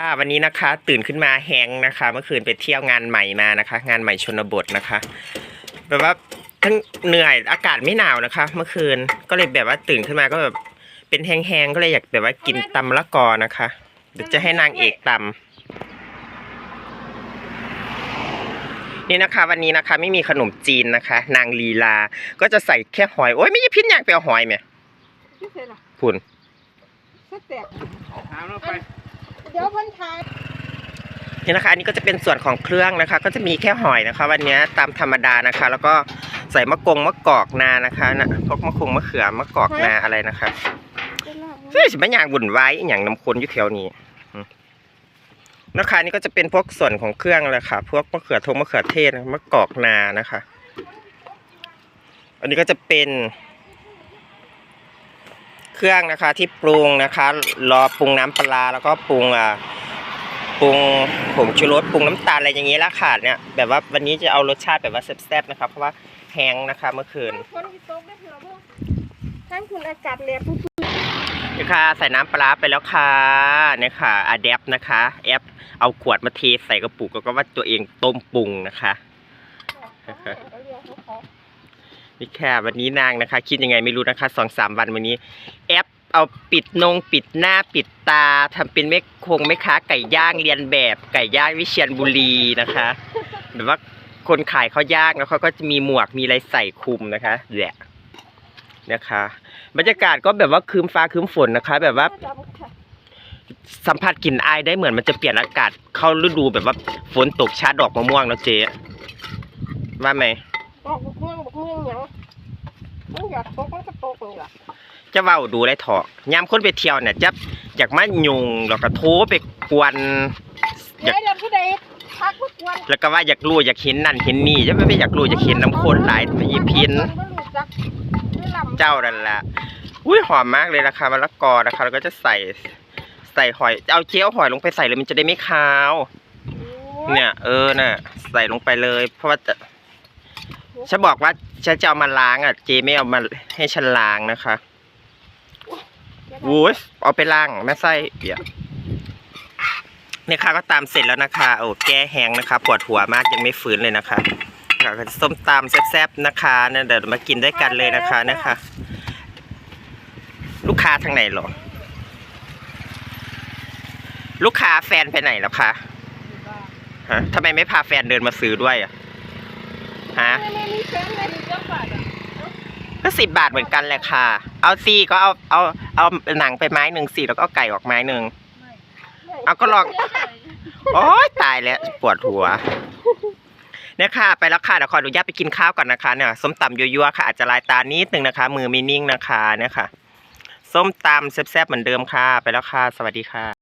อ่าวันนี้นะคะตื่นขึ้นมาแฮงนะคะ เมื่อคืนไปเที่ยวงานใหม่มานะคะ งานใหม่ชนบทนะคะ แบบว่าทั้งเหนื่อยอากาศไม่หนาวนะคะ เมื่อคืนก็เลยแบบว่าตื่นขึ้นมาก็แบบเป็นแห้งๆก็เลยอยากแบบว่ากินตำมะละกอนะคะ เดี๋ยวจะให้นางเอกตำนี่นะคะ วันนี้นะคะ ไม่มีขนมจีนนะคะ นางลีลา ก็จะใส่แค่หอยโอ้ยไม่ใช่พิษอยากไปเอาหอยไหมพี่เสร็จละคุณสเต็ปถามเราไป เดี๋ยวเพิ่นทายนี่นะคะอันนี้ก็จะเป็นส่วนของเครื่องนะคะ ก็จะมีแค่หอยนะคะ วันนี้ตามธรรมดานะคะ แล้วก็ใส่มะกงมะกอกนานะคะนะพวกมะกงมะเขือมะกอกนาอะไรนะคะเป็นลาบเฮ้ยสิบอย่างบุ่นไว้อหย่างน้ำคนอยู่แถวนี้อืมนะคะนี่ก็จะเป็นพวกส่วนของเครื่องเลยค่ะ พวกมะเขือทงมะเขือเทศนะมะกอกนานะคะ อันนี้ก็จะเป็นเค รื่องนะคะที่ปรุงนะคะ รอปรุงน้ำปลาแล้วก็ปรุงอ่าปรุงผงชูรสปรุงน้ำตาลอะไรอย่างนี้ยละค่ะเนี่ยแบบว่าวันนี้จะเอารสชาติแบบว่าแซ่บๆนะคะเพราะว่าแห้งนะคะเมื่อคืนคนที่ตกได้เผื่อพวกทั้งคุณอากาศแลปุ๊บนี่ค่ะใส่น้ำปลาไปแล้วค่ะเนี่ยค่ะอะแดปนะคะแอปเอาขวดมาเทใส่กระปุกแล้วก็ว่าตัวเองต้มปรุงนะคะ นี่ค่ะวันนี้นางนะคะ คิดยังไงไม่รู้นะคะสองสามวันวันนี้ แอปเอาปิดนงปิดหน้าปิดตาทำเป็นแม่คงแม่ค้าไก่ย่างเรียนแบบไก่ย่างวิเชียรบุรีนะคะแบบว่าคนขายเขาย่างแล้วเขาก็จะมีหมวกมีอะไรใส่คุมนะคะแหละนะคะ บรรยากาศก็แบบว่าคืมฟ้าคืมฝนนะคะ แบบว่า สัมผัสกลิ่นอายได้เหมือนมันจะเปลี่ยนอากาศ เข้าฤดูแบบว่าฝนตกชาดอกมะม่วงแล้วเจ๊ว่าไหมบอกมืองบุกเมืองหยัง มึงอยากตกมันก็ตกนี่ล่ะจะเว้าดูได้เถอะยามคนไปเที่ยวเนี่ยจะอยากมายุงแล้วก็โทรไปกวนเดี๋ยวเดี๋ยวผู้ใดทักผู้กวนแล้วก็ว่าอยากรู้อยากเห็นนั่นเห็นนี่จะไม่ไปอยากรู้อยากเห็นน้ำข้นหลายไปยีพิน บ่รู้จักหรือลำเจ้านั่นแหละอุ้ยหอมมากเลยนะคะมะละกอนะคะแล้วก็จะใส่ใส่หอย เอาเจียวหอยลงไปใส่เลยมันจะได้ไม่คาวเนี่ย เออน่ะ ใส่ลงไปเลย เพราะว่าจะ ฉันบอกว่าฉันจะเอามาล้างอะ เจไม่เอามาให้ฉันล้างนะคะวูสเอาไปล้างแม่ไส้เดี๋ยวเนี่ยค่ะก็ตามเสร็จแล้วนะคะ โอ้แก้แห้งนะคะ ปวดหัวมากยังไม่ฟื้นเลยนะคะค่ะก็ส้มตำแซ่บๆนะคะเนี่ยเดี๋ยวมากินด้วยกันเลยนะคะนะคะ ลูกค้าทางไหนเหรอ ลูกค้าแฟนไปไหนแล้วคะฮะทำไมไม่พาแฟนเดินมาซื้อด้วยอะ ฮะไม่ไม่มีแฟนเลยดีจังบาทอะก็สิบบาทเหมือนกันแหละค่ะ เอาซีก็เอาเอาเอาหนังไปไม้หนึ่งสี่แล้วก็เอาไก่ออกไม้หนึ่งเอาก็ลองโอ๊ยตายแล้วปวดหัวเนี่ยค่ะ ไปแล้วค่ะเดี๋ยวขออนุญาตไปกินข้าวก่อนนะคะเนี่ยส้มตำยั่วๆค่ะอาจจะลายตานิดนึงนะคะ มือไม่นิ่งนะคะเนี่ยค่ะ ส้มตำแซ่บๆเหมือนเดิมค่ะ ไปแล้วค่ะ สวัสดีค่ะ